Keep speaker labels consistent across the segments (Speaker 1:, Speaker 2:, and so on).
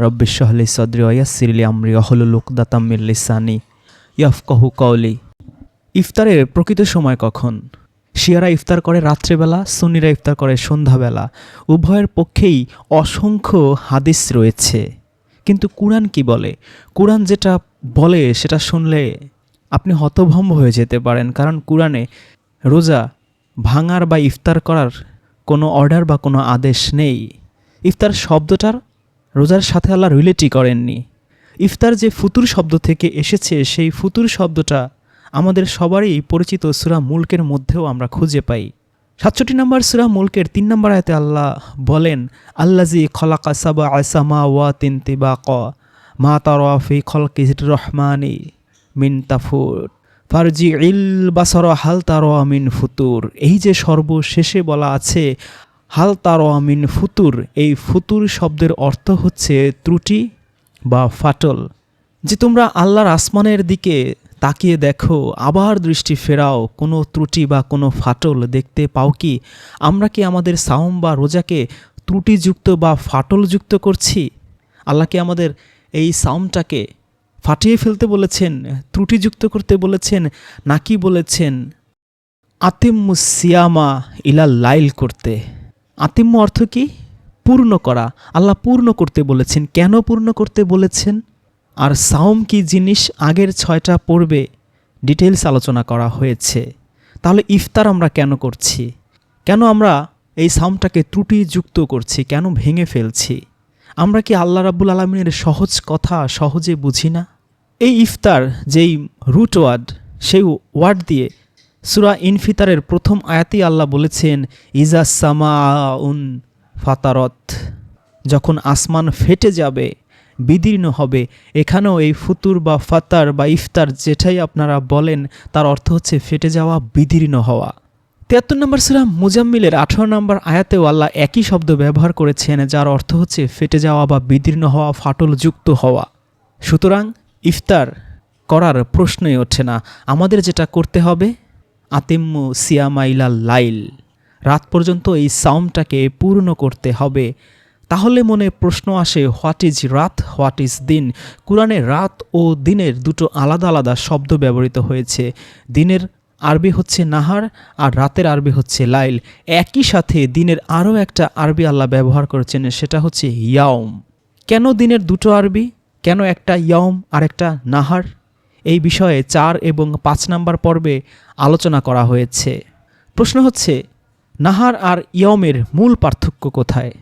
Speaker 1: রব্বিশহলি সদরি ওয়াসিরলি আমরি অহলুল উকদাতাম্মিল লিসানি ইয়াফকাহু কওলি। ইফতারের প্রকৃত সময় কখন? শিয়ারা ইফতার করে রাত্রেবেলা, সুন্নিরা ইফতার করে সন্ধ্যাবেলা। উভয়ের পক্ষেই অসংখ্য হাদিস রয়েছে। কিন্তু কুরআন কি বলে? কুরআন যেটা বলে, সেটা শুনলে আপনি হতভম্ব হয়ে যেতে পারেন, কারণ কুরআনে রোজা ভাঙার বা ইফতার করার কোনো অর্ডার বা কোনো আদেশ নেই। ইফতার শব্দটার রোজার সাথে আল্লাহ রিলেটই করেননি। ইফতার যে ফুতুর শব্দ থেকে এসেছে, সেই ফুতুর শব্দটা আমাদের সবারই পরিচিত সুরা মুলকের মধ্যেও আমরা খুঁজে পাই। সাতষট্টি নম্বর সুরা মুলকের তিন নম্বর আয়তে আল্লাহ বলেন আল্লাজি খলাকা সাবা আসামা ওয়া তিন তিবা ক মা তারফি খলকি রহমানি মিন তাফুর। ফারজি ইল বাসর হাল তার মিন ফুতুর। এই যে সর্বশেষে বলা আছে হাল তার মিন ফুতুর। এই ফুতুর শব্দের অর্থ হচ্ছে ত্রুটি বা ফাটল। যে তোমরা আল্লাহর আসমানের দিকে তাকিয়ে দেখো, আবার দৃষ্টি ফেরাও, কোনো ত্রুটি বা কোনো ফাটল দেখতে পাও কি? আমরা কি আমাদের সাওম বা রোজাকে ত্রুটিযুক্ত বা ফাটলযুক্ত করছি? আল্লাহকে আমাদের এই সাউমটাকে ফাটিয়ে ফেলতে বলেছেন, ত্রুটিযুক্ত করতে বলেছেন, নাকি বলেছেন আতিম্মু সিয়ামা ইলা লাইল করতে? আতিম্য অর্থ কি? পূর্ণ করা। আল্লাহ পূর্ণ করতে বলেছেন। কেন পূর্ণ করতে বলেছেন? আর সাওম কি জিনিস আগের ছয়টা পর্বে? ডিটেলস আলোচনা করা হয়েছে। তাহলে ইফতার আমরা কেন করছি? কেন আমরা এই সাওমটাকে ত্রুটিযুক্ত করছি? কেন ভেঙে ফেলছি? আমরা কি আল্লাহ রাব্বুল আলমিনের সহজ কথা সহজে বুঝি না? এই ইফতার যেই রুট ওয়ার্ড সেই ওয়ার্ড দিয়ে সুরা ইনফিতারের প্রথম আয়াতেই আল্লাহ বলেছেন, ইজা সামা উন ফাতারত। যখন আসমান ফেটে যাবে, বিদীর্ণ হবে, এখানেও এই ফুতুর বা ফাতার বা ইফতার যেটাই আপনারা বলেন, তার অর্থ হচ্ছে ফেটে যাওয়া, বিদীর্ণ হওয়া। তিয়াত্তর নম্বর সুরা মুজাম্মিলের আঠারো নম্বর আয়াতেও আল্লাহ একই শব্দ ব্যবহার করেছেন, যার অর্থ হচ্ছে ফেটে যাওয়া বা বিদীর্ণ হওয়া, ফাটলযুক্ত হওয়া। সুতরাং ইফতার করার প্রশ্নই ওঠে না। আমাদের যেটা করতে হবে আতিম্মু সিয়ামাইলা লাইল। রাত পর্যন্ত এই সাউমটাকে পূর্ণ করতে হবে। তাহলে মনে প্রশ্ন আসে, what is raat? What is din? কোরআনে রাত ও দিনের দুটো আলাদা আলাদা শব্দ ব্যবহৃত হয়েছে। দিনের আরবি হচ্ছে নাহার আর রাতের আরবি হচ্ছে লাইল। একই সাথে দিনের আরও একটা আরবি আল্লাহ ব্যবহার করেছেন, সেটা হচ্ছে ইয়াওম। কেন দিনের দুটো আরবি? কেন একটা ইয়ম আর একটা নাহার? এই বিষয়ে চার এবং পাঁচ নাম্বার পর্বে আলোচনা করা হয়েছে। প্রশ্ন হচ্ছে, নাহার আর ইয়মের মূল পার্থক্য কোথায়?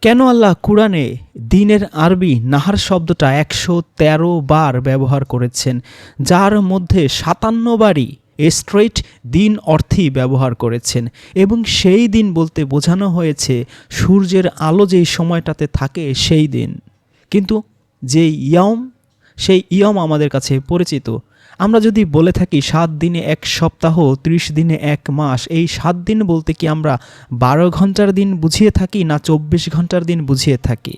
Speaker 1: কেন আল্লাহ কুরআনে দিনের আরবি নাহার শব্দটা একশো তেরো বার ব্যবহার করেছেন, যার মধ্যে সাতান্ন বারই স্ট্রেট দিন অর্থেই ব্যবহার করেছেন এবং সেই দিন বলতে বোঝানো হয়েছে, সূর্যের আলো যেই সময়টাতে থাকে সেই দিন। কিন্তু যে ইয়ম সেই ইয়ম আমাদের কাছে পরিচিত। আমরা যদি বলে থাকি সাত দিনে এক সপ্তাহ, ত্রিশ দিনে এক মাস, এই সাত দিন বলতে কি আমরা বারো ঘণ্টার দিন বুঝিয়ে থাকি না চব্বিশ ঘণ্টার দিন বুঝিয়ে থাকি?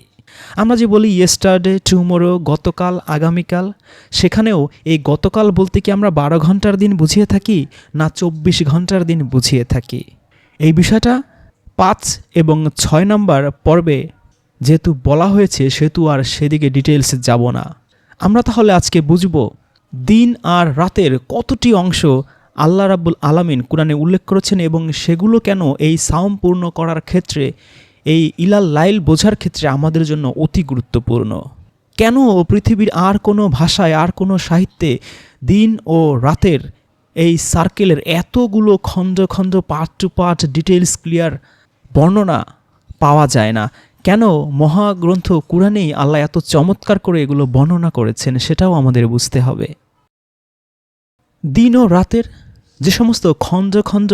Speaker 1: আমরা যে বলি ইয়েস্টারডে টুমোরো গতকাল, আগামীকাল, সেখানেও এই গতকাল বলতে কি আমরা বারো ঘণ্টার দিন বুঝিয়ে থাকি না চব্বিশ ঘণ্টার দিন বুঝিয়ে থাকি? এই বিষয়টা পাঁচ এবং ছয় নম্বর পর্বে যেহেতু বলা হয়েছে, সেহেতু আর সেদিকে ডিটেলস যাব না। আমরা তাহলে আজকে বুঝব দিন আর রাতের কতটি অংশ আল্লাহ রাব্বুল আলামিন কোরআনে উল্লেখ করেছেন এবং সেগুলো কেন এই সাউম পূর্ণ করার ক্ষেত্রে, এই ইলাল লাইল বোঝার ক্ষেত্রে আমাদের জন্য অতি গুরুত্বপূর্ণ? কেন পৃথিবীর আর কোনো ভাষায়, আর কোনো সাহিত্যে দিন ও রাতের এই সার্কেলের এতগুলো খণ্ড খণ্ড part to part details clear বর্ণনা পাওয়া যায় না? কেন মহাগ্রন্থ কুরআনেই আল্লাহ এত চমৎকার করে এগুলো বর্ণনা করেছেন সেটাও আমাদের বুঝতে হবে। দিন ও রাতের যে সমস্ত খণ্ড খণ্ড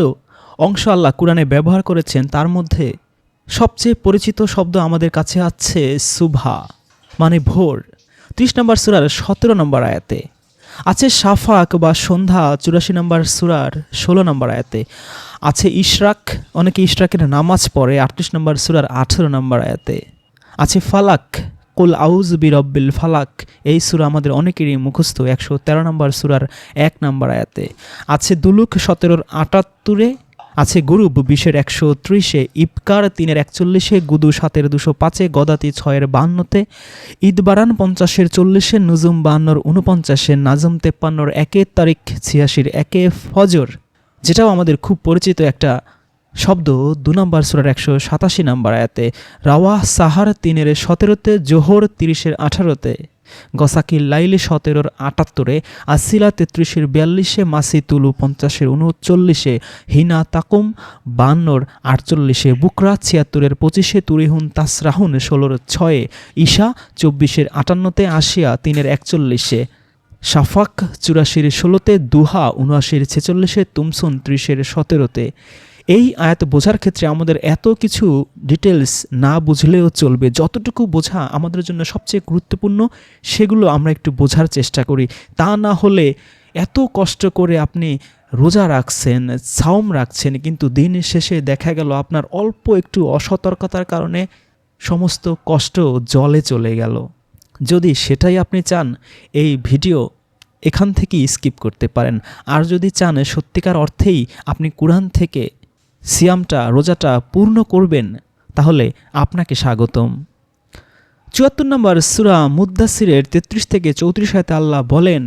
Speaker 1: অংশ আল্লাহ কুরআনে ব্যবহার করেছেন, তার মধ্যে সবচেয়ে পরিচিত শব্দ আমাদের কাছে আছে সুভা মানে ভোর। ত্রিশ নম্বর সুরার সতেরো নম্বর আয়াতে। আছে সাফাক বা সন্ধ্যা, চুরাশি নম্বর সুরার ষোলো নম্বর আয়াতে। আছে ইশরাক, অনেকে ইশরাকের নামাজ পড়ে, আটত্রিশ নম্বর সুরার আঠেরো নম্বর আয়াতে। আছে ফালাক, কুল আউজ বিরব্বিল ফালাক, এই সুরা আমাদের অনেকেরই মুখস্থ, একশো তেরো নম্বর সুরার এক নম্বর আয়াতে। আছে দুলুক সতেরোর আটাত্তরে আছে গুরুব বিশের একশো ত্রিশে ইপকার তিনের একচল্লিশে, গুদু সাতের দুশো পাঁচে, গদাতি ছয়ের বান্নতে ঈদবারান পঞ্চাশের চল্লিশে, নুজুম বান্নর উনপঞ্চাশে নাজম তেপ্পান্নর একে, তারিখ ছিয়াশির একে, ফজর। যেটাও আমাদের খুব পরিচিত একটা শব্দ, দু নম্বর সুরার একশো সাতাশি নম্বর আয়াতে রাওয়া সাহার তিনের সতেরোতে, জোহর তিরিশের আঠারোতে। গসাকিল লাইলি সতেরোর আটাত্তরে, আসিলা তেত্রিশের বিয়াল্লিশে, মাসি তুলু পঞ্চাশের উনচল্লিশে, হিনা তাকুম বান্নর আটচল্লিশে, বুকরা ছিয়াত্তরের পঁচিশে, তুরিহুন তাসরাহুন ষোলোর ছয়ে, ঈশা চব্বিশের আটান্নতে, আসিয়া তিনের একচল্লিশে। শাফাক চুরাশির ষোলোতে, দুহা উনআশির ছেচল্লিশে, তুমসুন ত্রিশের সতেরোতে। এই আয়াত বোঝার ক্ষেত্রে আমাদের এত কিছু ডিটেলস না বুঝলেও চলবে। যতটুকু বোঝা আমাদের জন্য সবচেয়ে গুরুত্বপূর্ণ, সেগুলো আমরা একটু বোঝার চেষ্টা করি। তা না হলে এত কষ্ট করে আপনি রোজা রাখছেন, সাওম রাখছেন, কিন্তু দিন শেষে দেখা গেল আপনার অল্প একটু অসতর্কতার কারণে সমস্ত কষ্ট জলে চলে গেল। যদি সেটাই আপনি চান, এই ভিডিও এখান থেকেই স্কিপ করতে পারেন। আর যদি চান সত্যিকার অর্থেই আপনি কোরআন থেকে সিয়ামটা, রোজাটা পূর্ণ করবেন, তাহলে আপনাকে স্বাগতম। চুয়াত্তর নম্বর সুরা মুদাসিরের তেত্রিশ থেকে চৌত্রিশ হাতে আল্লাহ বলেন,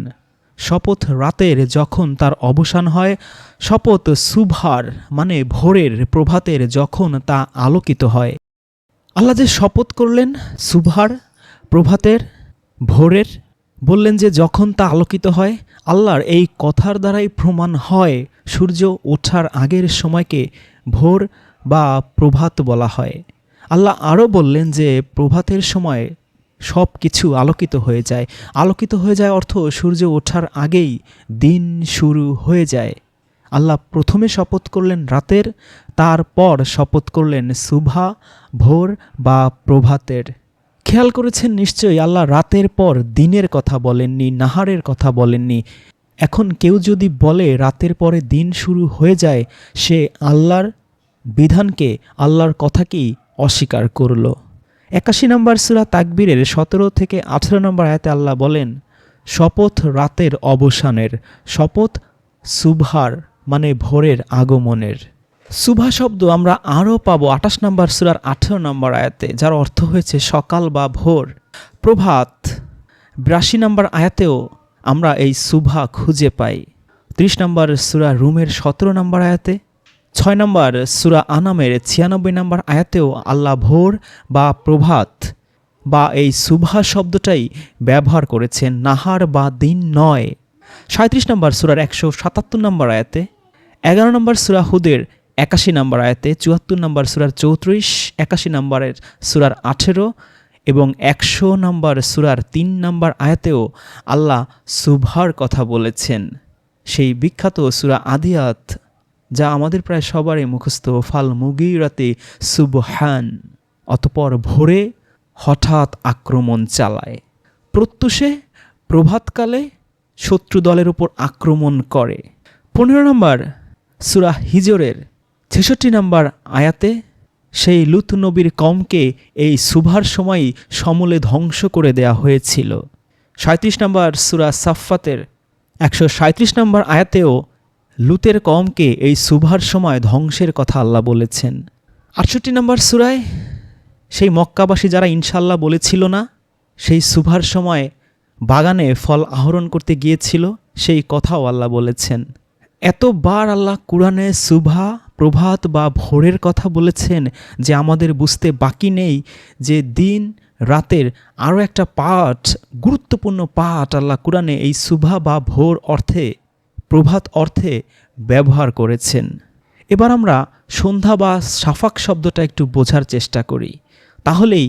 Speaker 1: শপথ রাতের যখন তার অবসান হয়, শপথ সুভার মানে ভোরের প্রভাতের যখন তা আলোকিত হয়। আল্লাহ যে শপথ করলেন সুভার প্রভাতের, ভোরের, বললেন যে যখন তা আলোকিত হয় আল্লাহর এই কথার দ্বারাই প্রমাণ হয়, সূর্য ওঠার আগের সময়কে ভোর বা প্রভাত বলা হয়। আল্লাহ আরও বললেন যে, প্রভাতের সময় সব কিছু আলোকিত হয়ে যায়। আলোকিত হয়ে যায় অর্থ সূর্য ওঠার আগেই দিন শুরু হয়ে যায়। আল্লাহ প্রথমে শপথ করলেন রাতের, তারপর শপথ করলেন সুভা, ভোর বা প্রভাতের। খেয়াল করেছেন নিশ্চয়ই, আল্লাহ রাতের পর দিনের কথা বলেননি, নাহারের কথা বলেননি। এখন কেউ যদি বলে রাতের পরে দিন শুরু হয়ে যায়, সে আল্লাহর বিধানকে, আল্লাহর কথাকেই অস্বীকার করল। একাশি নম্বর সুরা তাকবীরের সতেরো থেকে আঠেরো নম্বর আয়াতে আল্লাহ বলেন, শপথ রাতের অবসানের, শপথ সুভার মানে ভোরের আগমনের। সুভা শব্দ আমরা আরও পাবো আঠাশ নম্বর সুরার আঠেরো নম্বর আয়াতে, যার অর্থ হয়েছে সকাল বা ভোর। প্রভাত, বিরাশি নম্বর আয়াতেও আমরা এই সুভা খুঁজে পাই। ত্রিশ নম্বর সুরা রুমের সতেরো নম্বর আয়াতে, ছয় নম্বর সুরা আনামের ছিয়ানব্বই নম্বর আয়াতেও আল্লাহ ভোর বা প্রভাত বা এই সুভা শব্দটাই ব্যবহার করেছেন নাহার বা দিন নয়। সাঁত্রিশ নম্বর সুরার একশো সাতাত্তর নম্বর আয়াতে, এগারো নম্বর সুরা হুদের একাশি নম্বর আয়াতে চুয়াত্তর নম্বর সুরার চৌত্রিশ, একাশি নম্বরের সুরার আঠেরো এবং একশো নম্বর সুরার তিন নম্বর আয়াতেও আল্লাহ সুভার কথা বলেছেন। সেই বিখ্যাত সুরা আদিয়াত, যা আমাদের প্রায় সবারই মুখস্থ, ফাল মুগিরাতে সুবহান, অতপর ভোরে হঠাৎ আক্রমণ চালায়। প্রত্যুষে প্রভাতকালে শত্রু দলের উপর আক্রমণ করে। পনেরো নম্বর সুরা হিজরের ছেষট্টি নম্বর আয়াতে, সেই লুত নবীর কমকে এই সুভার সময়ই সমূলে ধ্বংস করে দেয়া হয়েছিল। সাঁত্রিশ নম্বর সুরা সাফাতের একশো সাঁত্রিশ নম্বর আয়াতেও লুতের কমকে এই সুভার সময় ধ্বংসের কথা আল্লাহ বলেছেন। আটষট্টি নম্বর সুরায়, সেই মক্কাবাসী যারা ইনশাল্লাহ বলেছিল না, সেই সুভার সময় বাগানে ফল আহরণ করতে গিয়েছিল, সেই কথাও আল্লাহ বলেছেন। এতবার আল্লাহ কোরআনে সুভা, প্রভাত বা ভোরের কথা বলেছেন যে আমাদের বুঝতে বাকি নেই যে দিন, রাতের আরও একটা পাঠ, গুরুত্বপূর্ণ পাঠ আল্লাহ কোরআনে এই সুভা বা ভোর অর্থে, প্রভাত অর্থে ব্যবহার করেছেন। এবার আমরা সন্ধ্যা বা সাফাক শব্দটা একটু বোঝার চেষ্টা করি। তাহলেই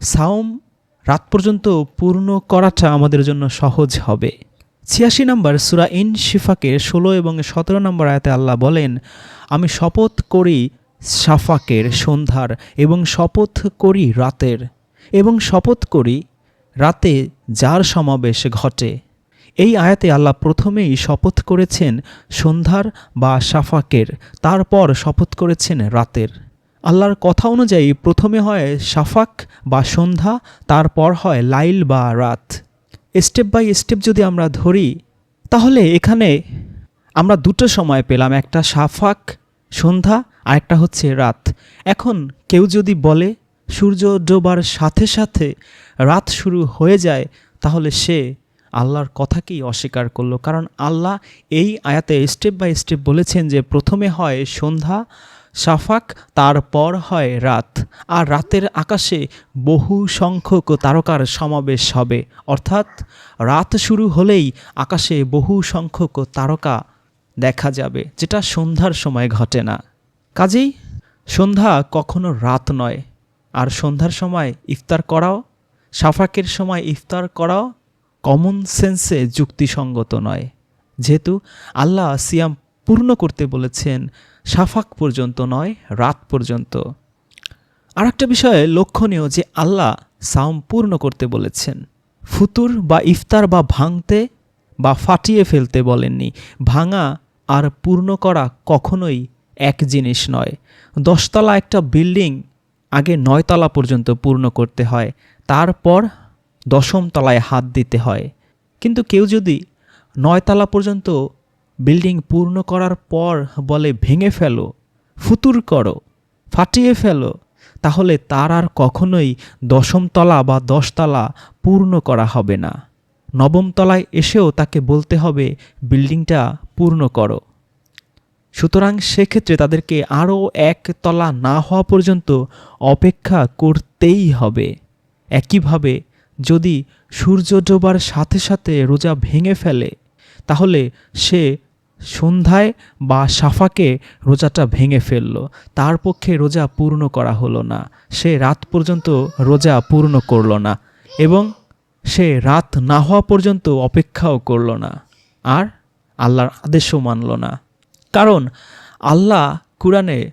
Speaker 1: সাওম রাত পর্যন্ত পূর্ণ করাটা আমাদের জন্য সহজ হবে। ছিয়াশি নম্বর সুরা ইন শিফাকের ষোলো এবং সতেরো নম্বর আয়াতে আল্লাহ বলেন, আমি শপথ করি সাফাকের সন্ধ্যার এবং শপথ করি রাতের, এবং শপথ করি রাতে যার সমাবেশ ঘটে। এই আয়াতে আল্লাহ প্রথমেই শপথ করেছেন সন্ধ্যার বা সাফাকের তারপর শপথ করেছেন রাতের। আল্লাহর কথা অনুযায়ী প্রথমে হয় সাফাক বা সন্ধ্যা, তারপর হয় লাইল বা রাত। স্টেপ বাই স্টেপ যদি আমরা ধরি, তাহলে এখানে আমরা দুটো সময় পেলাম, একটা সাফাক সন্ধ্যা আর একটা হচ্ছে রাত। এখন কেউ যদি বলে, সূর্য ডোবার সাথে সাথে রাত শুরু হয়ে যায়, তাহলে সে আল্লাহর কথাকেই অস্বীকার করল। কারণ আল্লাহ এই আয়াতে স্টেপ বাই স্টেপ বলেছেন যে প্রথমে হয় সন্ধ্যা সাফাক তারপর হয় রাত, আর রাতের আকাশে বহু সংখ্যক তারকার সমাবেশ হবে। অর্থাৎ রাত শুরু হলেই আকাশে বহু সংখ্যক তারকা দেখা যাবে, যেটা সন্ধ্যার সময় ঘটে না। কাজেই সন্ধ্যা কখনো রাত নয়, আর সন্ধ্যার সময় ইফতার করাও সাফাকের সময় ইফতার করাও কমন সেন্সে যুক্তিসঙ্গত নয়। যেহেতু আল্লাহ সিয়াম পূর্ণ করতে বলেছেন সাফাক পর্যন্ত নয়, রাত পর্যন্ত। আর একটা বিষয়ে লক্ষণীয় যে আল্লাহ সাম পূর্ণ করতে বলেছেন। ফুতুর বা ইফতার বা ভাঙতে বা ফাটিয়ে ফেলতে বলেননি। ভাঙা আর পূর্ণ করা কখনোই এক জিনিস নয়। দশতলা একটা বিল্ডিং আগে নয়তলা পর্যন্ত পূর্ণ করতে হয়, তারপর দশম তলায় হাত দিতে হয়। কিন্তু কেউ যদি নয়তলা পর্যন্ত বিল্ডিং পূর্ণ করার পর বলে, ভেঙে ফেলো, ফুতুর করো, ফাটিয়ে ফেলো। তাহলে তার আর কখনোই দশম তলা বা দশতলা পূর্ণ করা হবে না। নবম তলায় এসেও তাকে বলতে হবে, বিল্ডিংটা পূর্ণ করো। সুতরাং সেক্ষেত্রে তাদেরকে আরও এক তলা না হওয়া পর্যন্ত অপেক্ষা করতেই হবে। একইভাবে যদি সূর্য ডোবার সাথে সাথে রোজা ভেঙে ফেলে, তাহলে সে সন্ধ্যায় বা সাফাকে রোজাটা ভেঙে ফেলল। তার পক্ষে রোজা পূর্ণ করা হলো না। সে রাত পর্যন্ত রোজা পূর্ণ করল না এবং সে রাত না হওয়া পর্যন্ত অপেক্ষাও করল না। আর আল্লাহর আদেশও মানল না। কারণ আল্লাহ কুরআনে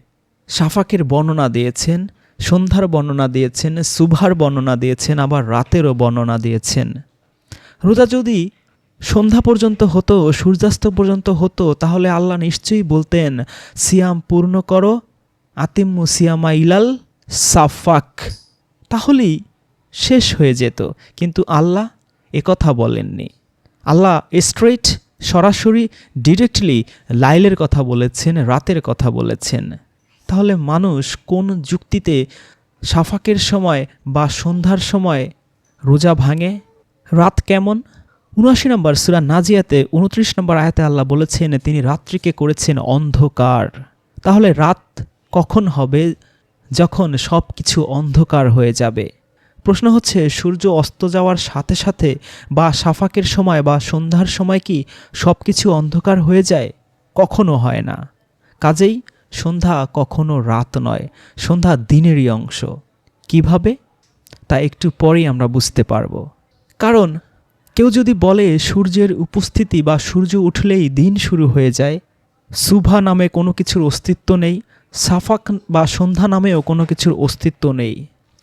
Speaker 1: সাফাকের বর্ণনা দিয়েছেন, সন্ধ্যার বর্ণনা দিয়েছেন সুভার বর্ণনা দিয়েছেন, আবার রাতেরও বর্ণনা দিয়েছেন। রোজা যদি সন্ধ্যা পর্যন্ত হতো, সূর্যাস্ত পর্যন্ত হতো, তাহলে আল্লাহ নিশ্চয়ই বলতেন, সিয়াম পূর্ণ করো, আতিম্মু সিয়ামা ইলাল সাফাক। তাহলেই শেষ হয়ে যেত। কিন্তু আল্লাহ একথা বলেননি। আল্লাহ স্ট্রেট সরাসরি ডিরেক্টলি লাইলের কথা বলেছেন, রাতের কথা বলেছেন। তাহলে মানুষ কোন যুক্তিতে সাফাকের সময় বা সন্ধ্যার সময় রোজা ভাঙে? রাত কেমন? উনআশি নম্বর সুরা নাজিয়াতে উনত্রিশ নম্বর আয়াতে আল্লাহ বলেছেন, তিনি রাত্রিকে করেছেন অন্ধকার। তাহলে রাত কখন হবে? যখন সব কিছু অন্ধকার হয়ে যাবে। প্রশ্ন হচ্ছে, সূর্য অস্ত যাওয়ার সাথে সাথে বা সাফাকের সময় বা সন্ধ্যার সময় কি সব কিছু অন্ধকার হয়ে যায়? কখনো হয় না। কাজেই সন্ধ্যা কখনো রাত নয়, সন্ধ্যা দিনেরই অংশ। কীভাবে? তা একটু পরেই আমরা বুঝতে পারব। কারণ কেউ যদি বলে সূর্যের উপস্থিতি বা সূর্য উঠলেই দিন শুরু হয়ে যায়, সুভা নামে কোনো কিছুর অস্তিত্ব নেই, সাফাক বা সন্ধ্যা নামেও কোনো কিছুর অস্তিত্ব নেই।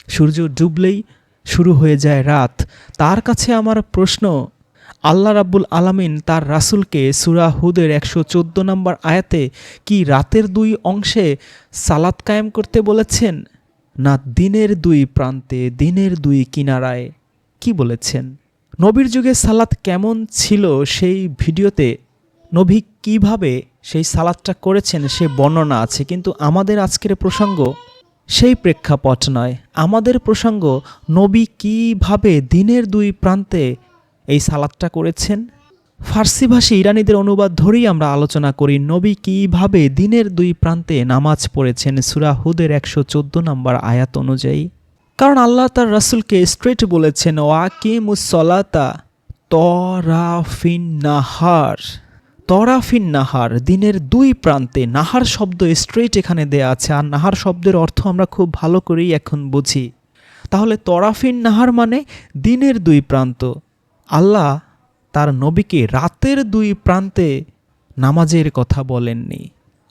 Speaker 1: সূর্য ডুবলেই শুরু হয়ে যায় রাত। তার কাছে আমার প্রশ্ন, আল্লাহ রাব্বুল আলামিন তার রাসুলকে সুরা হুদের একশো চোদ্দ নম্বর আয়াতে কি রাতের দুই অংশে সালাত কায়েম করতে বলেছেন, না দিনের দুই প্রান্তে দিনের দুই কিনারায়? কি বলেছেন? নবীর যুগে সালাত কেমন ছিল সেই ভিডিওতে নবী কীভাবে সেই সালাদটা করেছেন সে বর্ণনা আছে, কিন্তু আমাদের আজকের প্রসঙ্গ সেই প্রেক্ষাপট নয়। আমাদের প্রসঙ্গ নবী কীভাবে দিনের দুই প্রান্তে এই সালাদটা করেছেন? ফার্সি ভাষী ইরানিদের অনুবাদ ধরেই আমরা আলোচনা করি, নবী কীভাবে দিনের দুই প্রান্তে নামাজ পড়েছেন? সুরাহুদের একশো চোদ্দ নম্বর আয়াত অনুযায়ী। কারণ আল্লাহ তার রাসুলকে স্ট্রেট বলেছেন ওয়াকিমুসলাতা তরাফিন নাহার তরাফিন নাহার দিনের দুই প্রান্তে। নাহার শব্দ স্ট্রেট এখানে দেয়া আছে, আর নাহার শব্দের অর্থ আমরা খুব ভালো করেই এখন বুঝি। তাহলে তরাফিন নাহার মানে দিনের দুই প্রান্ত। আল্লাহ তার নবীকে রাতের দুই প্রান্তে নামাজের কথা বলেননি।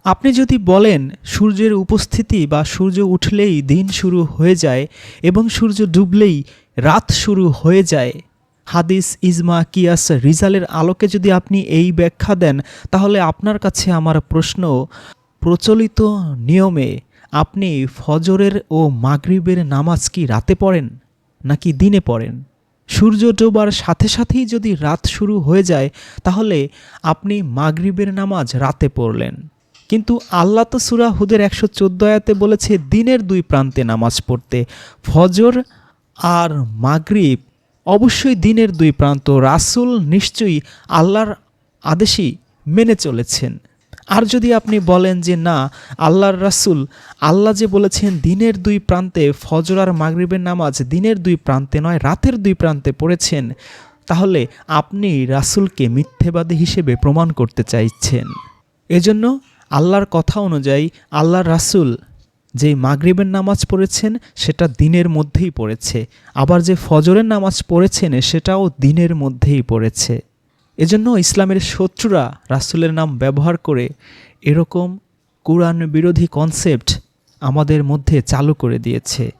Speaker 1: আপনি যদি বলেন, সূর্যের উপস্থিতি বা সূর্য উঠলেই দিন শুরু হয়ে যায় এবং সূর্য ডুবলেই রাত শুরু হয়ে যায়। হাদিস, ইজমা, কিয়াস, রিজালের আলোকে যদি আপনি এই ব্যাখ্যা দেন, তাহলে আপনার কাছে আমার প্রশ্ন, প্রচলিত নিয়মে আপনি ফজরের ও মাগরিবের নামাজ কি রাতে পড়েন নাকি দিনে পড়েন? সূর্য ডোবার সাথে সাথেই যদি রাত শুরু হয়ে যায়, তাহলে আপনি মাগরিবের নামাজ রাতে পড়লেন। কিন্তু আল্লাহ তো সুরা হুদের একশো চোদ্দ আয়াতে বলেছে, দিনের দুই প্রান্তে নামাজ পড়তে, ফজর আর মাগরিব অবশ্যই দিনের দুই প্রান্ত। রাসুল নিশ্চয়ই আল্লাহর আদেশই মেনে চলেছেন। আর যদি আপনি বলেন যে না, আল্লাহর রাসুল, আল্লাহ যে বলেছেন দিনের দুই প্রান্তে ফজর আর মাগরিবের নামাজ দিনের দুই প্রান্তে নয়, রাতের দুই প্রান্তে পড়েছেন, তাহলে আপনি রাসুলকে মিথ্যেবাদী হিসেবে প্রমাণ করতে চাইছেন। এজন্য আল্লাহর কথা অনুযায়ী আল্লাহর রাসুল যে মাগরিবের নামাজ পড়েছেন, সেটা দিনের মধ্যেই পড়েছে। আবার যে ফজরের নামাজ পড়েছেন, সেটাও দিনের মধ্যেই পড়েছে। এজন্য ইসলামের শত্রুরা রাসুলের নাম ব্যবহার করে এরকম কোরআন বিরোধী কনসেপ্ট আমাদের মধ্যে চালু করে দিয়েছে।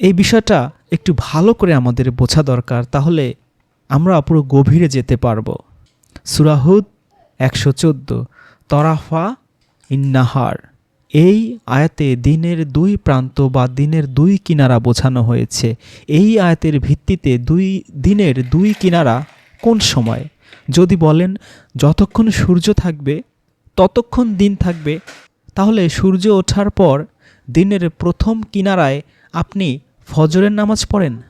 Speaker 1: এই বিষয়টা একটু ভালো করে আমাদের বোঝা দরকার, তাহলে আমরা পুরো গভীরে যেতে পারব। সুরাহুদ একশো চোদ্দ, তরাফা ইন্নাহার। এই আয়াতে দিনের দুই প্রান্ত বা দিনের দুই কিনারা বোঝানো হয়েছে। এই আয়াতের ভিত্তিতে দুই, দিনের দুই কিনারা কোন সময়? যদি বলেন, যতক্ষণ সূর্য থাকবে, ততক্ষণ দিন থাকবে, তাহলে সূর্য ওঠার পর দিনের প্রথম কিনারায় আপনি ফজরের নামাজ পড়েন?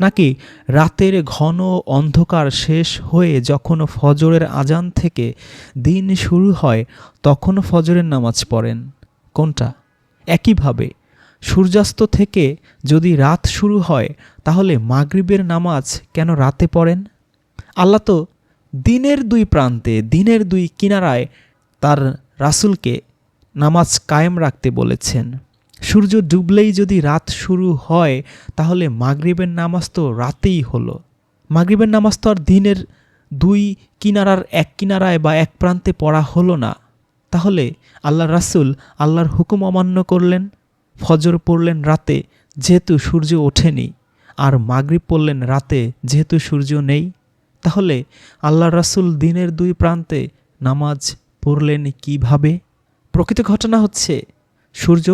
Speaker 1: নাকি রাতের ঘন অন্ধকার শেষ হয়ে যখন ফজরের আজান থেকে দিন শুরু হয়, তখন ফজরের নামাজ পড়েন। কোনটা? একইভাবে, সূর্যাস্ত থেকে যদি রাত শুরু হয়, তাহলে মাগরিবের নামাজ কেন রাতে পড়েন? আল্লাহ তো দিনের দুই প্রান্তে, দিনের দুই কিনারায় তার রাসুলকে নামাজ কায়েম রাখতে বলেছেন। সূর্য ডুবলেই যদি রাত শুরু হয়, তাহলে মাগরিবের নামাজ তো রাতেই হলো। মাগরিবের নামাজ তো আর দিনের দুই কিনারার এক কিনারায় বা এক প্রান্তে পড়া হলো না। তাহলে আল্লাহ রাসুল আল্লাহর হুকুম অমান্য করলেন, ফজর পড়লেন রাতে, যেহেতু সূর্য ওঠেনি, আর মাগরিব পড়লেন রাতে, যেহেতু সূর্য নেই। তাহলে আল্লাহ রাসুল দিনের দুই প্রান্তে নামাজ পড়লেন কীভাবে? প্রকৃত ঘটনা হচ্ছে, সূর্য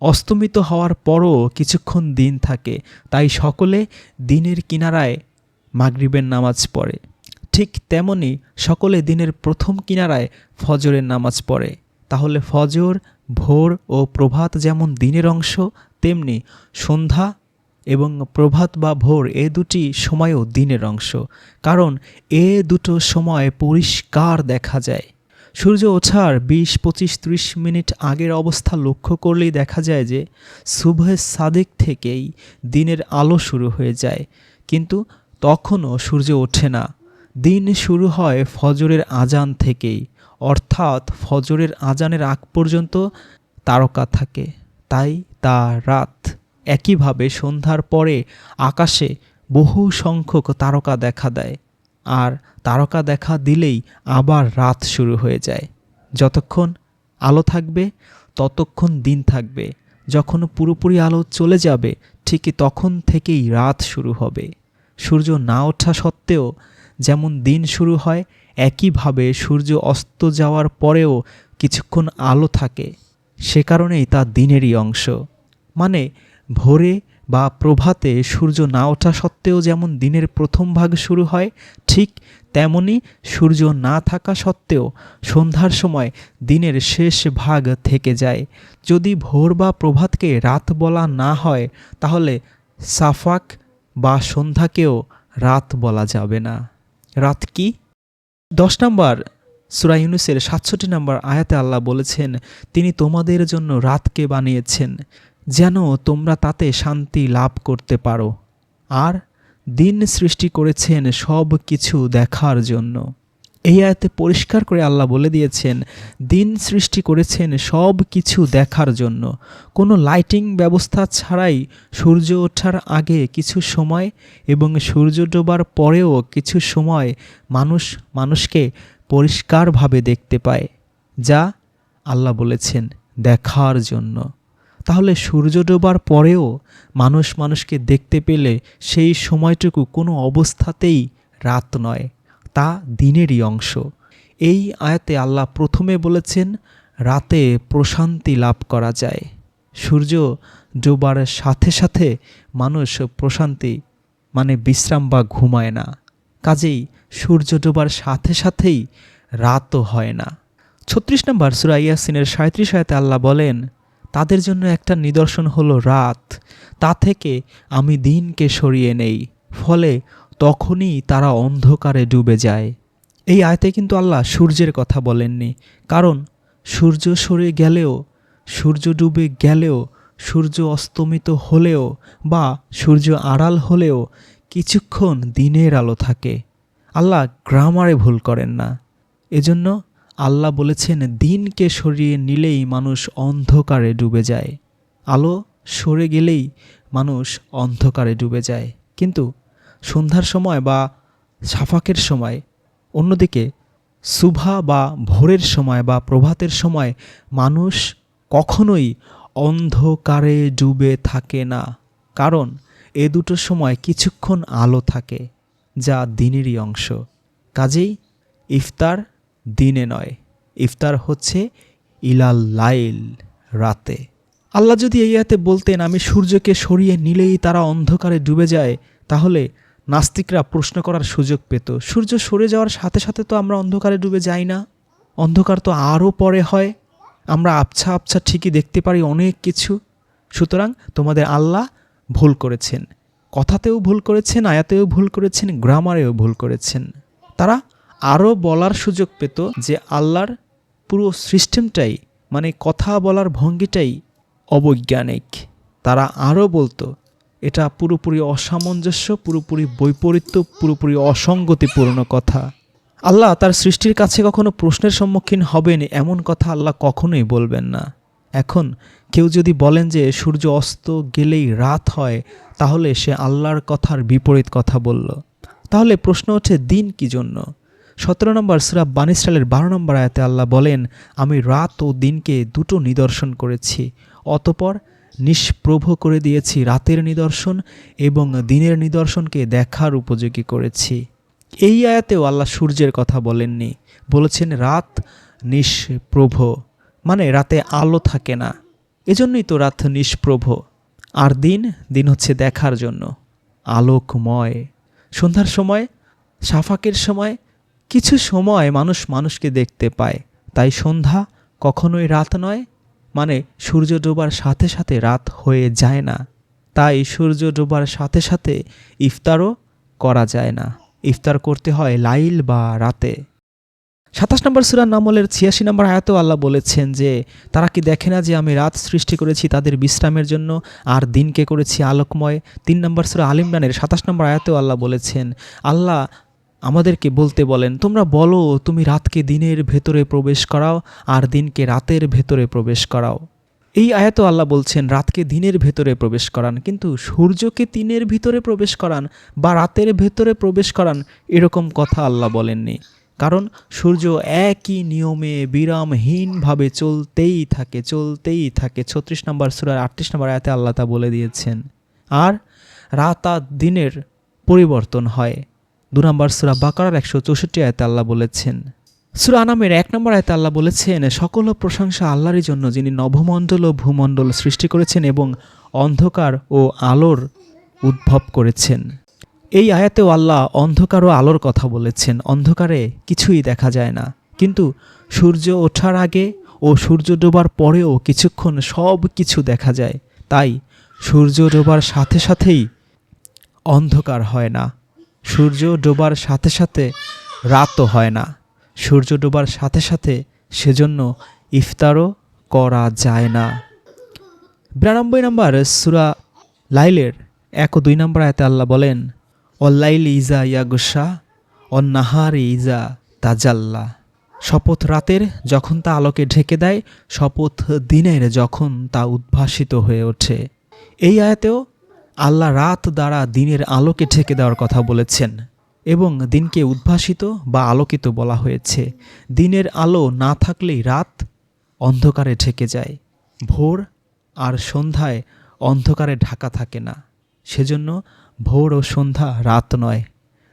Speaker 1: অস্তমিত হওয়ার পরও কিছুক্ষণ দিন থাকে, তাই সকলে দিনের কিনারায় মাগরিবের নামাজ পড়ে। ঠিক তেমনি সকলে দিনের প্রথম কিনারায় ফজরের নামাজ পড়ে। তাহলে ফজর, ভোর ও প্রভাত যেমন দিনের অংশ, তেমনি সন্ধ্যা এবং প্রভাত বা ভোর এ দুটি সময়ও দিনের অংশ। কারণ এ দুটো সময় পরিষ্কার দেখা যায়। সূর্য ওঠার বিশ, পঁচিশ, ত্রিশ মিনিট আগের অবস্থা লক্ষ্য করলেই দেখা যায় যে শুভে সাদেক থেকেই দিনের আলো শুরু হয়ে যায়। কিন্তু তখনও সূর্য ওঠে না। দিন শুরু হয় ফজরের আজান থেকেই। অর্থাৎ ফজরের আজানের আগ পর্যন্ত তারকা থাকে। তাই তা রাত। একইভাবে সন্ধ্যার পরে আকাশে বহু সংখ্যক তারকা দেখা দেয়। আর তারকা দেখা দিলেই আবার রাত শুরু হয়ে যায়। যতক্ষণ আলো থাকবে, ততক্ষণ দিন থাকবে। যখন পুরোপুরি আলো চলে যাবে, ঠিকই তখন থেকেই রাত শুরু হবে। সূর্য না ওঠা সত্ত্বেও যেমন দিন শুরু হয়, একইভাবে সূর্য অস্ত যাওয়ার পরেও কিছুক্ষণ আলো থাকে। সে কারণেই তা দিনেরই অংশ। মানে ভোরে বা প্রভাতে সূর্য না ওঠা সত্ত্বেও যেমন দিনের প্রথম ভাগ শুরু হয়, ঠিক তেমনি সূর্য না থাকা সত্ত্বেও সন্ধ্যার সময় দিনের শেষ ভাগ থেকে যায়। যদি ভোর বা প্রভাতকে রাত বলা না হয়, তাহলে সাফাক বা সন্ধ্যাকেও রাত বলা যাবে না। রাত কি? দশ নম্বর, সুরা ইউনুসের সাতষট্টি নম্বর আয়াতে আল্লাহ বলেছেন, তিনি তোমাদের জন্য রাতকে বানিয়েছেন। যেন তোমরা তাতে শান্তি লাভ করতে পারো। আর দিন সৃষ্টি করেছেন সব কিছু দেখার জন্য। এই আয়তে পরিষ্কার করে আল্লাহ বলে দিয়েছেন, দিন সৃষ্টি করেছেন সব কিছু দেখার জন্য। কোনো লাইটিং ব্যবস্থা ছাড়াই সূর্য ওঠার আগে কিছু সময় এবং সূর্য ডোবার পরেও কিছু সময় মানুষ মানুষকে পরিষ্কারভাবে দেখতে পায়, যা আল্লাহ বলেছেন দেখার জন্য। তাহলে সূর্য ডোবার পরেও মানুষ মানুষকে দেখতে পেলে সেই সময়টুকু কোনো অবস্থাতেই রাত নয়, তা দিনেরই অংশ। এই আয়াতে আল্লাহ প্রথমে বলেছেন, রাতে প্রশান্তি লাভ করা যায়। সূর্য ডোবার সাথে সাথে মানুষ প্রশান্তি মানে বিশ্রাম বা ঘুমায় না। কাজেই সূর্য ডোবার সাথে সাথেই রাতও হয় না। ছত্রিশ নম্বর সুরাইয়াসিনের সাঁত্রিশ আয়াতে আল্লাহ বলেন তাদের জন্য একটা নিদর্শন হলো রাত। তা থেকে আমি দিনকে সরিয়ে নেই, ফলে তখনই তারা অন্ধকারে ডুবে যায়। এই আয়তে কিন্তু আল্লাহ সূর্যের কথা বলেননি, কারণ সূর্য সরে গেলেও, সূর্য ডুবে গেলেও, সূর্য অস্তমিত হলেও বা সূর্য আড়াল হলেও কিছুক্ষণ দিনের আলো থাকে। আল্লাহ গ্রামারে ভুল করেন না। এজন্য আল্লাহ বলেছেন, দিনকে সরিয়ে নিলেই মানুষ অন্ধকারে ডুবে যায়। আলো সরে গেলেই মানুষ অন্ধকারে ডুবে যায়। কিন্তু সন্ধ্যার সময় বা সাফাকের সময়, অন্যদিকে সুভা বা ভোরের সময় বা প্রভাতের সময় মানুষ কখনোই অন্ধকারে ডুবে থাকে না। কারণ এ দুটো সময় কিছুক্ষণ আলো থাকে, যা দিনেরই অংশ। কাজেই ইফতার দিনে নয়, ইফতার হচ্ছে ইলাল লাইল রাতে। আল্লাহ যদি এই আয়াতে বলতেন, আমি সূর্যকে সরিয়ে নিলেই তারা অন্ধকারে ডুবে যায়, তাহলে নাস্তিকরা প্রশ্ন করার সুযোগ পেত, সূর্য সরে যাওয়ার সাথে সাথে তো আমরা অন্ধকারে ডুবে যাই না। অন্ধকার তো আরও পরে হয়। আমরা আবছা আবছা ঠিকই দেখতে পারি অনেক কিছু। সুতরাং তোমাদের আল্লাহ ভুল করেছেন। কথাতেও ভুল করেছেন, আয়াতেও ভুল করেছেন, গ্রামারেও ভুল করেছেন। তারা আরও বলার সুযোগ পেত যে আল্লাহর পুরো সিস্টেমটাই মানে কথা বলার ভঙ্গিটাই অবৈজ্ঞানিক। তারা আরও বলতো, এটা পুরোপুরি অসামঞ্জস্য, পুরোপুরি বৈপরীত্য, পুরোপুরি অসঙ্গতিপূর্ণ কথা। আল্লাহ তার সৃষ্টির কাছে কখনো প্রশ্নের সম্মুখীন হবেন এমন কথা আল্লাহ কখনোই বলবেন না। এখন কেউ যদি বলেন যে সূর্য অস্ত গেলেই রাত হয়, তাহলে সে আল্লাহর কথার বিপরীত কথা বলল। তাহলে প্রশ্ন হচ্ছে দিন কি জন্য? সতেরো নম্বর সুরা বানিস্টালের বারো নম্বর আয়াতে আল্লাহ বলেন, আমি রাত ও দিনকে দুটো নিদর্শন করেছি। অতপর নিষ্প্রভ করে দিয়েছি রাতের নিদর্শন এবং দিনের নিদর্শনকে দেখার উপযোগী করেছি। এই আয়াতেও আল্লাহ সূর্যের কথা বলেননি। বলেছেন, রাত নিষ্প্রভ। মানে রাতে আলো থাকে না। এজন্যই তো রাত নিষ্প্রভ। আর দিন দিন হচ্ছে দেখার জন্য। আলোকময়। সন্ধ্যার সময়, সাফাকের সময় কিছু সময় মানুষ মানুষকে দেখতে পায়। তাই সন্ধ্যা কখনোই রাত নয় মানে সূর্য ডোবার সাথে সাথে রাত হয়ে যায় না। তাই সূর্য ডোবার সাথে সাথে ইফতারও করা যায় না। ইফতার করতে হয় লাইল বা রাতে। সাতাশ নম্বর সুরার নামলের ছিয়াশি নম্বর আয়াতেও আল্লাহ বলেছেন যে, তারা কি দেখে না যে আমি রাত সৃষ্টি করেছি তাদের বিশ্রামের জন্য, আর দিনকে করেছি আলোকময়? তিন নম্বর সুরা আলিমরানের সাতাশ নম্বর আয়াতেও আল্লাহ বলেছেন, আল্লাহ আমাদেরকে বলতে বলেন, তোমরা বলো, তুমি রাতকে দিনের ভেতরে প্রবেশ করাও আর দিনকে রাতের ভেতরে প্রবেশ করাও। এই আয়াত আল্লাহ বলছেন, রাতকে দিনের ভেতরে প্রবেশ করান, কিন্তু সূর্যকে দিনের ভিতরে প্রবেশ করান বা রাতের ভেতরে প্রবেশ করান, এরকম কথা আল্লাহ বলেননি। কারণ সূর্য একই নিয়মে বিরামহীনভাবে চলতেই থাকে চলতেই থাকে। ছত্রিশ নম্বর সুরার আটত্রিশ নম্বর আয়াতে আল্লাহ তা বলে দিয়েছেন। আর রাত আর দিনের পরিবর্তন হয়। দু নম্বর সুরা বাকারার একশো চৌষট্টি আয়তে আল্লাহ বলেছেন। সুরা আনামের এক নম্বর আয়তে আল্লাহ বলেছেন, সকল প্রশংসা আল্লাহরই জন্য যিনি নভমণ্ডল ও ভূমণ্ডল সৃষ্টি করেছেন এবং অন্ধকার ও আলোর উদ্ভব করেছেন। এই আয়াতেও আল্লাহ অন্ধকার ও আলোর কথা বলেছেন, অন্ধকারে কিছুই দেখা যায় না। কিন্তু সূর্য ওঠার আগে ও সূর্য ডোবার পরেও কিছুক্ষণ সব কিছু দেখা যায়। তাই সূর্য ডোবার সাথে সাথেই অন্ধকার হয় না। সূর্য ডোবার সাথে সাথে রাতও হয় না। সূর্য ডোবার সাথে সাথে সেজন্য ইফতারও করা যায় না। বিরানব্বই নম্বর সুরা লাইলের এক ও দুই নম্বর আয়তে আল্লাহ বলেন, অল্লাইল ইজা ইয়াগুসা অন্নাহার ইজা তাজাল্লা। শপথ রাতের যখন তা আলোকে ঢেকে দেয়, শপথ দিনের যখন তা উদ্ভাসিত হয়ে ওঠে। এই আয়াতেও আল্লাহ রাত দ্বারা দিনের আলোকে ঠেকে দেওয়ার কথা বলেছেন এবং দিনকে উদ্ভাসিত বা আলোকিত বলা হয়েছে। দিনের আলো না থাকলেই রাত অন্ধকারে ঢেকে যায়। ভোর আর সন্ধ্যায় অন্ধকারে ঢাকা থাকে না। সেজন্য ভোর ও সন্ধ্যা রাত নয়।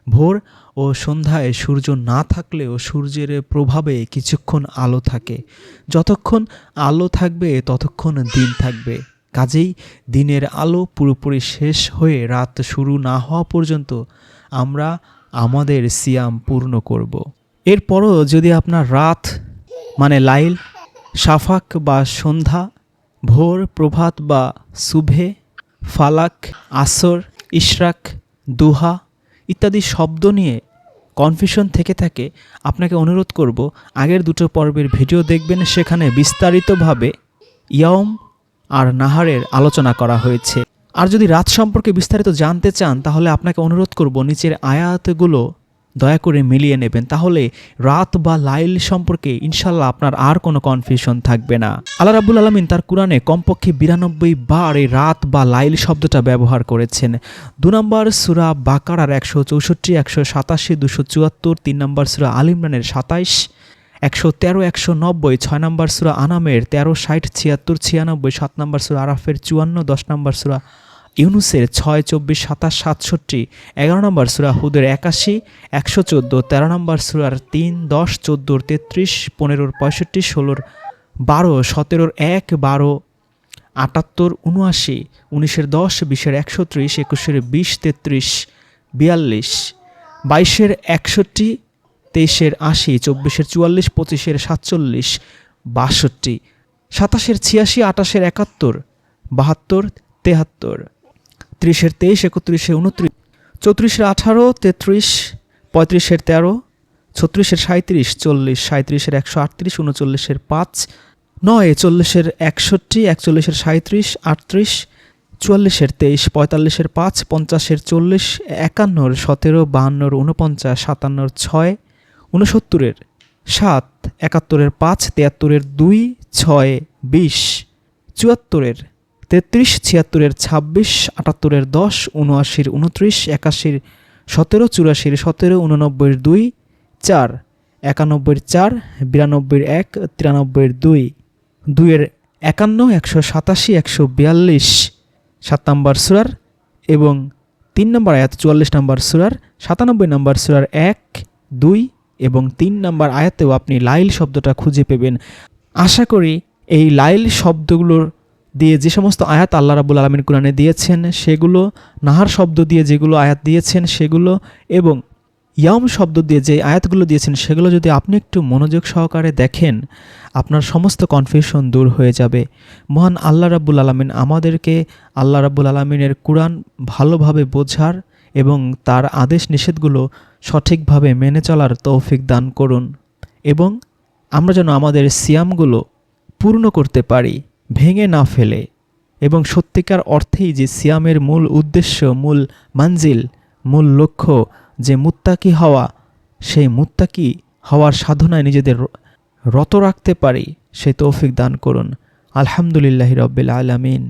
Speaker 1: ভোর ও সন্ধ্যায় সূর্য না থাকলেও সূর্যের প্রভাবে কিছুক্ষণ আলো থাকে। যতক্ষণ আলো থাকবে, ততক্ষণ দিন থাকবে। কাজেই দিনের আলো পুরোপুরি শেষ হয়ে রাত শুরু না হওয়া পর্যন্ত আমরা আমাদের সিয়াম পূর্ণ করব। এরপরও যদি আপনার রাত মানে লাইল, সাফাক বা সন্ধ্যা, ভোর প্রভাত বা সুভে ফালাক, আসর, ইশরাক, দুহা ইত্যাদি শব্দ নিয়ে কনফিউশন থেকে থাকে, আপনাকে অনুরোধ করব, আগের দুটো পর্বের ভিডিও দেখবেন সেখানে বিস্তারিতভাবে ইয়ম আর নাহারের আলোচনা করা হয়েছে। আর যদি রাত সম্পর্কে বিস্তারিত জানতে চান, তাহলে আপনাকে অনুরোধ করব নিচের আয়াতগুলো দয়া করে মিলিয়ে নেবেন। তাহলে রাত বা লাইল সম্পর্কে ইনশাল্লাহ আপনার আর কোনো কনফিউশন থাকবে না। আল্লাহ রাবুল আলমিন তার কোরআনে কমপক্ষে বিরানব্বই বার এই রাত বা লাইল শব্দটা ব্যবহার করেছেন। দু নম্বর সুরা বাকারার একশো চৌষট্টি, একশো সাতাশি, দুশো চুয়াত্তর, তিন নম্বর সুরা আলিমরানের সাতাইশ একশো তেরো, একশো নব্বই, ছয় নম্বর সুরা আনামের তেরো, ষাট, ছিয়াত্তর, ছিয়ানব্বই, সাত নম্বর সুরা আরাফের চুয়ান্ন, দশ নম্বর সুরা ইউনুসের ছয়, চব্বিশ, সাতাশ, সাতষট্টি, এগারো নম্বর সুরা হুদের একাশি, একশো চোদ্দ, তেরো নম্বর সুরার তিন, দশ, চোদ্দোর তেত্রিশ, পনেরোর পঁয়ষট্টি, ষোলোর বারো, সতেরোর এক, বারো, আটাত্তর উনআশি উনিশের দশ, বিশের একশো ত্রিশ, একুশের বিশ, তেত্রিশ, বিয়াল্লিশ, বাইশের একষট্টি তেইশের আশি, চব্বিশের চুয়াল্লিশ, পঁচিশের সাতচল্লিশ, বাষট্টি, সাতাশের ছিয়াশি, আটাশের একাত্তর, বাহাত্তর, তেহাত্তর, ত্রিশের তেইশ, একত্রিশে উনত্রিশ, চৌত্রিশের আঠারো, তেত্রিশ, পঁয়ত্রিশের তেরো, ছত্রিশের সাঁত্রিশ চল্লিশ সাঁত্রিশের একশো আটত্রিশ, উনচল্লিশের পাঁচ, নয়, চল্লিশের একষট্টি, একচল্লিশের সাঁত্রিশ আটত্রিশ, চুয়াল্লিশের তেইশ, পঁয়তাল্লিশের পাঁচ, পঞ্চাশের চল্লিশ, একান্নর সতেরো, বাহান্নর উনপঞ্চাশ সাতান্নর ছয় উনসত্তরের সাত, একাত্তরের পাঁচ, তিয়াত্তরের দুই, ছয়, বিশ, চুয়াত্তরের তেত্রিশ, ছিয়াত্তরের ছাব্বিশ, আটাত্তরের দশ উনআশির উনত্রিশ একাশির সতেরো, চুরাশির সতেরো উননব্বইয়ের দুই, চার, একানব্বইয়ের চার, বিরানব্বইয়ের এক, তিরানব্বইয়ের দুই, দুইয়ের একান্ন, একশো সাতাশি, একশো বিয়াল্লিশ, সাত নম্বর সুরার এবং তিন নম্বর আয়াত, চুয়াল্লিশ নম্বর সুরার, সাতানব্বই নম্বর সুরার এক, দুই এবং তিন নম্বর আয়াতেও আপনি লাইল শব্দটা খুঁজে পেবেন। আশা করি এই লাইল শব্দগুলোর দিয়ে যে সমস্ত আয়াত আল্লাহ রাবুল আলমিন কোরআনে দিয়েছেন, সেগুলো, নাহার শব্দ দিয়ে যেগুলো আয়াত দিয়েছেন, সেগুলো এবং ইয়াম শব্দ দিয়ে যে আয়াতগুলো দিয়েছেন, সেগুলো যদি আপনি একটু মনোযোগ সহকারে দেখেন, আপনার সমস্ত কনফিউশন দূর হয়ে যাবে। মহান আল্লাহ রাব্বুল আলমিন আমাদেরকে আল্লাহ রাব্বুল আলমিনের কোরআন ভালোভাবে বোঝার এবং তার আদেশ নিষেধগুলো সঠিকভাবে মেনে চলার তৌফিক দান করুন এবং আমরা যেন আমাদের সিয়ামগুলো পূর্ণ করতে পারি, ভেঙে না ফেলে এবং সত্যিকার অর্থেই যে সিয়ামের মূল উদ্দেশ্য, মূল মানজিল, মূল লক্ষ্য যে মুত্তাকি হওয়া, সেই মুত্তাকি হওয়ার সাধনায় নিজেদের রত রাখতে পারি সেই তৌফিক দান করুন। আলহামদুলিল্লাহ রব্বিল আলামিন।